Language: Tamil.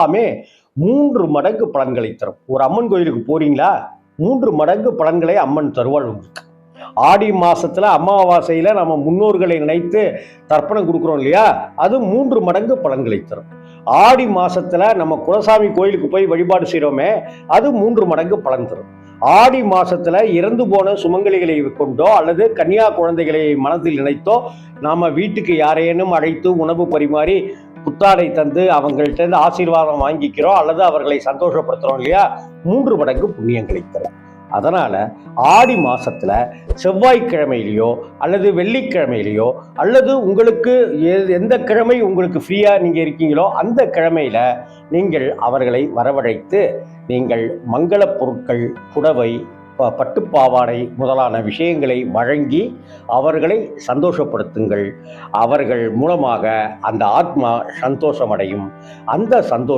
எல்லாமே மூன்று மடங்கு பலன்களை தரும். ஒரு அம்மன் கோயிலுக்கு போறீங்களா? மூன்று மடங்கு பலன்களை அம்மன் தருவாள் உங்களுக்கு. ஆடி மாசத்துல அமாவாசையில நம்ம முன்னோர்களை நினைத்து தர்ப்பணம் கொடுக்குறோம் இல்லையா? அது மூன்று மடங்கு பலன்களை தரும். ஆடி மாசத்துல நம்ம குலசாமி கோயிலுக்கு போய் வழிபாடு செய்கிறோமே அது மூன்று மடங்கு பலன் தரும். ஆடி மாசத்துல இறந்து போன சுமங்கலிகளை கொண்டோ அல்லது கன்னியா குழந்தைகளை மனதில் நினைத்தோ நாம வீட்டுக்கு யாரேனும் அழைத்து உணவு பரிமாறி புத்தாடை தந்து அவங்கள்ட்ட இருந்து ஆசீர்வாதம் வாங்கிக்கிறோம் அல்லது அவர்களை சந்தோஷப்படுத்துறோம் இல்லையா? மூன்று மடங்கு புண்ணியம் தரும் அதனால் ஆடி மாதத்தில் செவ்வாய்க்கிழமையிலையோ அல்லது வெள்ளிக்கிழமையிலையோ அல்லது உங்களுக்கு எந்த கிழமை உங்களுக்கு ஃப்ரீயாக நீங்கள் இருக்கீங்களோ அந்த கிழமையில் நீங்கள் அவர்களை வரவழைத்து நீங்கள் மங்கள பொருட்கள் புடவை பட்டுப்பாவாடை முதலான விஷயங்களை வழங்கி அவர்களை சந்தோஷப்படுத்துங்கள். அவர்கள் மூலமாக அந்த ஆத்மா சந்தோஷமடையும். அந்த சந்தோஷம்